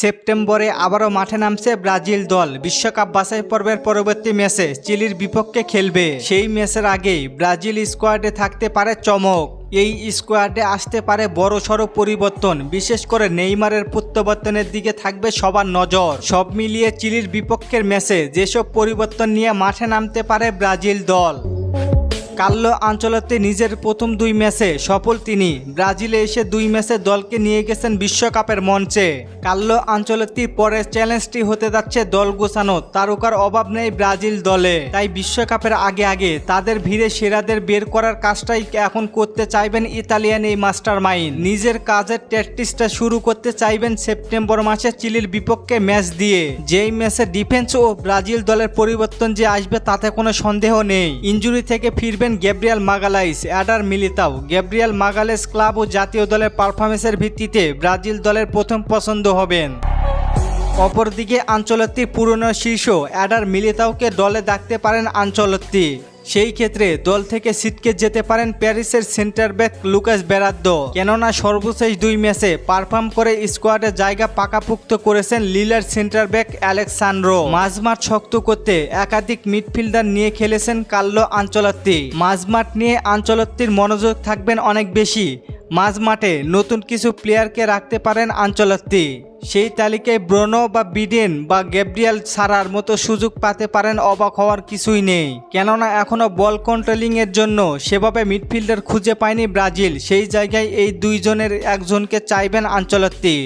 সেপ্টেম্বরে আবারও মাঠে নামছে ব্রাজিল দল। বিশ্বকাপ বাছাই পর্বের পরবর্তী ম্যাচে চিলির বিপক্ষে খেলবে। সেই ম্যাচের আগেই ব্রাজিল স্কোয়াডে থাকতে পারে চমক। এই স্কোয়াডে আসতে পারে বড় সড়ো পরিবর্তন। বিশেষ করে নেইমারের প্রত্যাবর্তনের দিকে থাকবে সবার নজর। সব মিলিয়ে চিলির বিপক্ষের ম্যাচে যেসব পরিবর্তন নিয়ে মাঠে নামতে পারে ব্রাজিল দল। কাল্লো আঞ্চলতে নিজের প্রথম দুই ম্যাচে সফল তিনি। ব্রাজিলে এসে দুই ম্যাচে দলকে নিয়ে গেছেন বিশ্বকাপের মঞ্চে। কাল্লো আঞ্চলতির পরের চ্যালেঞ্জটি হতে যাচ্ছে দল গোছানো। তারকার অভাব নেই ব্রাজিল দলে। তাই বিশ্বকাপের আগে আগে তাদের ভিড়ে সেরাদের বের করার কাজটাই এখন করতে চাইবেন ইতালিয়ান এই মাস্টার মাইন্ড নিজের কাজের প্র্যাকটিসটা শুরু করতে চাইবেন সেপ্টেম্বর মাসে চিলির বিপক্ষে ম্যাচ দিয়ে। যেই ম্যাচে ডিফেন্স ও ব্রাজিল দলের পরিবর্তন যে আসবে তাতে কোনো সন্দেহ নেই। ইঞ্জুরি থেকে ফিরবেন Gabriel Magalhaes, Eder Militao. Gabriel Magalhaes club ও জাতীয় দলের পারফরমেন্সের ভিত্তিতে ব্রাজিল দলের প্রথম পছন্দ হবেন। অপরদিকে আঞ্চলত্তি পুরনো শীর্ষ, অ্যাডার মিলিতাওকে দলে ডাকতে পারেন আঞ্চলত্তি। সেই ক্ষেত্রে দল থেকে সিটকে যেতে পারেন প্যারিসের সেন্টার ব্যাক লুকাস বেরাদ্দ। কেননা সর্বশেষ দুই ম্যাচে পারফর্ম করে স্কোয়াডে জায়গা পাকাপুক্ত করেছেন লিলার সেন্টার ব্যাক অ্যালেক্সান্ড্রো মাঝমাঠ শক্ত করতে একাধিক মিডফিল্ডার নিয়ে খেলেছেন কাল্লো আঞ্চলাত্তি। মাঝমাঠ নিয়ে আঞ্চলত্তির মনোযোগ থাকবেন অনেক বেশি। মাঝ মাঠে নতুন কিছু প্লেয়ারকে রাখতে পারেন আঞ্চলত্তি। সেই তালিকায় ব্রনো বা বিডেন বা গ্যাব্রিয়াল ছাড়ার মতো সুযোগ পাতে পারেন অবাক হওয়ার কিছুই নেই। কেননা এখনও বল কন্ট্রোলিংয়ের জন্য সেভাবে মিডফিল্ডার খুঁজে পায়নি ব্রাজিল। সেই জায়গায় এই দুইজনের একজনকে চাইবেন আঞ্চলত্তি।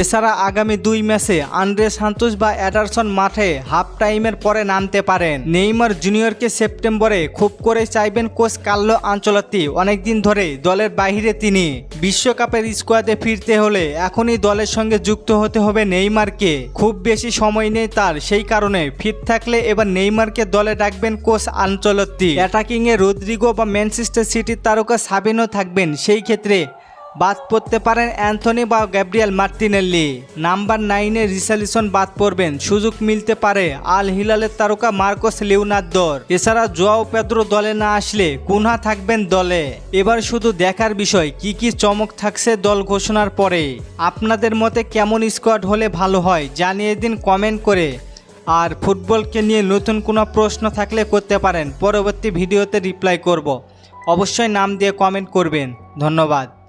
এছাড়া আগামী দুই ম্যাচে আন্দ্রে সান্তোস বা অ্যাডারসন মাঠে হাফ টাইমের পরে নামতে পারেন। নেইমার জুনিয়রকে সেপ্টেম্বরে খুব করে চাইবেন কোচ কাল্লো আঞ্চলতি অনেকদিন ধরে দলের বাইরে তিনি। বিশ্বকাপের স্কোয়াডে ফিরতে হলে এখনই দলের সঙ্গে যুক্ত হতে হবে নেইমারকে। খুব বেশি সময় নেই তার, সেই কারণে ফিট থাকলে এবার নেইমারকে দলে ডাকবেন কোচ আঞ্চলতি অ্যাটাকিংয়ে রদ্রিগো বা ম্যানচেস্টার সিটির তারকা সাবিনও থাকবেন, সেই ক্ষেত্রে বাদ পড়তে পারেন অ্যান্থনি বা গ্যাব্রিয়াল মার্টিনেল্লি। নাম্বার নাইনে রিসালিসন বাদ পড়বেন, সুযোগ মিলতে পারে আল হিলালের তারকা মার্কোস লিওনার্দোর। এছাড়া জোয়াও পেদ্রো দলে না আসলে কুনহা থাকবেন দলে। এবার শুধু দেখার বিষয়, কি কি চমক থাকছে দল ঘোষণার পরে? আপনাদের মতে কেমন স্কোয়াড হলে ভালো হয়, জানিয়ে দিন কমেন্ট করে। আর ফুটবলকে নিয়ে নতুন কোনো প্রশ্ন থাকলে করতে পারেন, পরবর্তী ভিডিওতে রিপ্লাই করব। অবশ্যই নাম দিয়ে কমেন্ট করবেন। ধন্যবাদ।